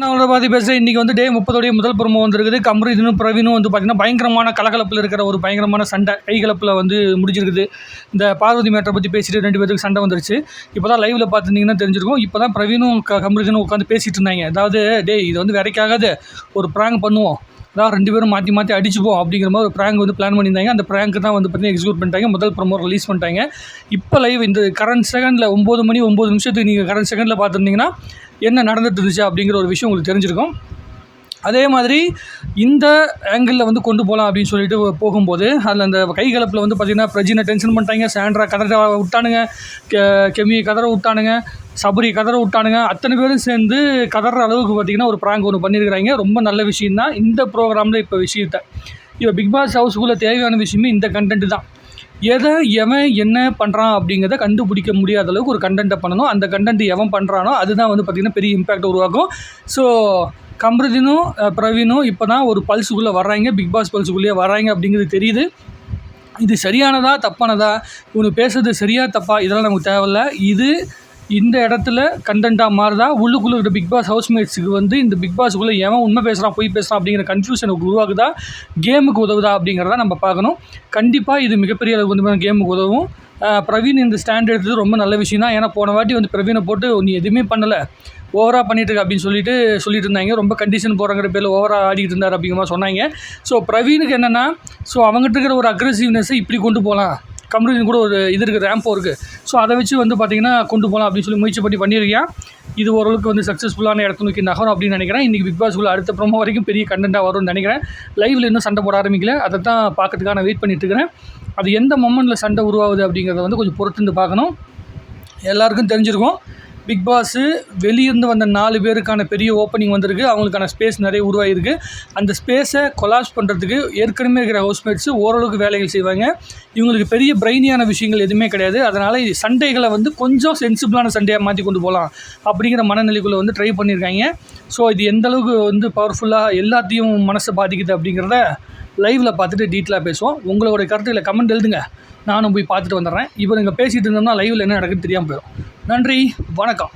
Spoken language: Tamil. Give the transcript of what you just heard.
நான் பார்த்து பாதி பேசுகிறேன் இன்றைக்கி வந்து டே முப்பதோடைய முதல் பிரமோ வந்திருக்குது. கம்ரிதனும் பிரவீனும் வந்து பார்த்திங்கன்னா பயங்கரமான கலகலப்பில் இருக்கிற ஒரு பயங்கரமான சண்டை கைகலப்பில் வந்து முடிஞ்சிருக்குது. இந்த பார்வதி மேட்டரை பற்றி பேசிட்டு ரெண்டு பேருக்கு சண்டை வந்துருச்சு. இப்போ தான் லைவில் பார்த்துருந்தீங்கன்னா தெரிஞ்சிருக்கும். இப்போ தான் பிரவீனும் க கம்ரிதனும் உட்காந்து பேசிகிட்டு இருந்தாங்க. அதாவது டே இது வந்து வேறைக்காகாது. ஒரு ப்ராங்க் பண்ணுவோம். அதாவது ரெண்டு பேரும் மாற்றி மாற்றி அடிச்சுப்போம் அப்படிங்கிற மாதிரி ஒரு ப்ராங்க் வந்து பிளான் பண்ணியிருந்தாங்க. அந்த ப்ராங்க் தான் வந்து பார்த்தீங்கன்னா எக்ஸிக்யூட் பண்ணிட்டாங்க. முதல் ப்ரமோ ரிலீஸ் பண்ணிட்டாங்க. இப்போ லைவ் இந்த கரண்ட் செகண்டில் ஒம்பது மணி ஒம்பது நிமிஷத்துக்கு நீங்கள் கரண்ட் செகண்டில் பார்த்துருந்தீங்கன்னா என்ன நடந்துட்டு இருந்துச்சு அப்படிங்கிற ஒரு விஷயம் உங்களுக்கு தெரிஞ்சிருக்கும். அதே மாதிரி இந்த ஆங்கிளில் வந்து கொண்டு போகலாம் அப்படின்னு சொல்லிட்டு போகும்போது அதில் அந்த கைகலப்பில் வந்து பார்த்திங்கன்னா பிரஜினை டென்ஷன் பண்ணிட்டாங்க சாண்ட்ரா கதற விட்டானுங்க கெ கெமி கதற விட்டானுங்க சபரி கதற விட்டானுங்க அத்தனை பேரும் சேர்ந்து கதற அளவுக்கு பார்த்திங்கன்னா ஒரு ப்ராங்க் ஒன்று பண்ணியிருக்கிறாங்க ரொம்ப நல்ல விஷயம் தான் இந்த ப்ரோக்ராமில் இப்போ விஷயத்தை இப்போ பிக் பாஸ் ஹவுஸ்க்குள்ளே தேவையான விஷயமே இந்த கண்டென்ட் தான். எதை எவன் என்ன பண்ணுறான் அப்படிங்கிறத கண்டுபிடிக்க முடியாத அளவுக்கு ஒரு கண்டென்ட்டை பண்ணணும். அந்த கண்டென்ட் எவன் பண்ணுறானோ அதுதான் வந்து பார்த்திங்கன்னா பெரிய இம்பேக்ட் உருவாக்கும். ஸோ கம்ருதினும் பிரவீனும் இப்போ தான் ஒரு பல்ஸுக்குள்ளே வர்றாங்க. பிக் பாஸ் பல்ஸுக்குள்ளேயே வர்றாங்க அப்படிங்கிறது தெரியுது. இது சரியானதா தப்பானதா? இவனு பேசுறது சரியா தப்பா? இதெல்லாம் நமக்கு தேவையில்ல. இது இந்த இடத்துல கண்டென்ட்டாக மாறுதா? உள்ளுக்குள்ளே இருக்கிற பிக் பாஸ் ஹவுஸ்மேட்ஸுக்கு வந்து இந்த பிக் பாஸுக்குள்ளே ஏன் உண்மை பேசுகிறான் பொய் பேசுகிறான் அப்படிங்கிற கன்ஃபியூஷன் உருவாகுதா? கேமுக்கு உதவுதா அப்படிங்கிறத நம்ம பார்க்கணும். கண்டிப்பாக இது மிகப்பெரிய அளவுக்கு வந்து கேமுக்கு உதவும். பிரவீன் இந்த ஸ்டாண்ட் எடுத்தது ரொம்ப நல்ல விஷயம் தான் ஏன்னா போன வாட்டி வந்து பிரவீனை போட்டு நீ எதுவுமே பண்ணலை. ஓவராக பண்ணிட்டு இருக்க அப்படின்னு சொல்லிட்டு சொல்லிட்டு இருந்தாங்க. ரொம்ப கண்டிஷன் போகிறங்கிற பேரில் ஓவராக ஆடிக்கிட்டு இருந்தார் அப்படிங்கிற மாதிரி சொன்னாங்க. ஸோ பிரவீனுக்கு என்னென்னா ஸோ அவங்ககிட்ட இருக்கிற ஒரு அக்ரெசிவ்னஸை இப்படி கொண்டு போகலாம் கம்ப்யூட்டர் கூட ஒரு இது இருக்குது ரேம்போ இருக்குது ஸோ அதை வச்சு வந்து பார்த்திங்கன்னா கொண்டு போகலாம் அப்படின்னு சொல்லி முயற்சி பண்ணி பண்ணியிருக்கேன் இது ஓரளவுக்கு வந்து சக்ஸஸ்ஃபுல்லான இடத்த நோக்கி நகரம் அப்படின்னு நினைக்கிறேன். இன்றைக்கி பிக் பாஸ்க்குள்ள அடுத்த ப்ரோமோ வரைக்கும் பெரிய கண்டென்ட்டாக வரும்னு நினைக்கிறேன். லைவில் இன்னும் சண்டை போட ஆரம்பிக்கல. அதை தான் பார்க்கறதுக்காக நான் வெயிட் பண்ணிட்டு இருக்கிறேன். அது எந்த மொமெண்ட்டில் சண்டை உருவாகுது அப்படிங்கிறத வந்து கொஞ்சம் பொறுத்திருந்து பார்க்கணும். எல்லாருக்கும் தெரிஞ்சிருக்கும். பிக் பாஸு வெளியிருந்து வந்த நாலு பேருக்கான பெரிய ஓப்பனிங் வந்திருக்கு. அவங்களுக்கான ஸ்பேஸ் நிறைய உருவாகிருக்கு அந்த ஸ்பேஸை கொலாப்ஸ் பண்ணுறதுக்கு ஏற்கனவே இருக்கிற ஹவுஸ்மேட்ஸு ஓரளவுக்கு வேலைகள் செய்வாங்க. இவங்களுக்கு பெரிய பிரைனியான விஷயங்கள் எதுவுமே கிடையாது. அதனால் சண்டைகளை வந்து கொஞ்சம் சென்சிபிளான சண்டையாக மாற்றி கொண்டு போகலாம் அப்படிங்கிற மனநிலைக்குள்ளே வந்து ட்ரை பண்ணியிருக்காங்க ஸோ இது எந்த அளவுக்கு வந்து பவர்ஃபுல்லாக எல்லாத்தையும் மனசை பாதிக்குது அப்படிங்கிறத லைவில் பார்த்துட்டு டீட்டெயிலாக பேசுவோம். உங்களோட கருத்துக்களை கமெண்ட் எழுதுங்க. நானும் போய் பார்த்துட்டு வந்துடுறேன். இப்போ நீங்கள் பேசிகிட்டு இருந்தோம்னா லைவில் என்ன நடக்குதுன்னு தெரியாமல் போயிடும் நன்றி வணக்கம்.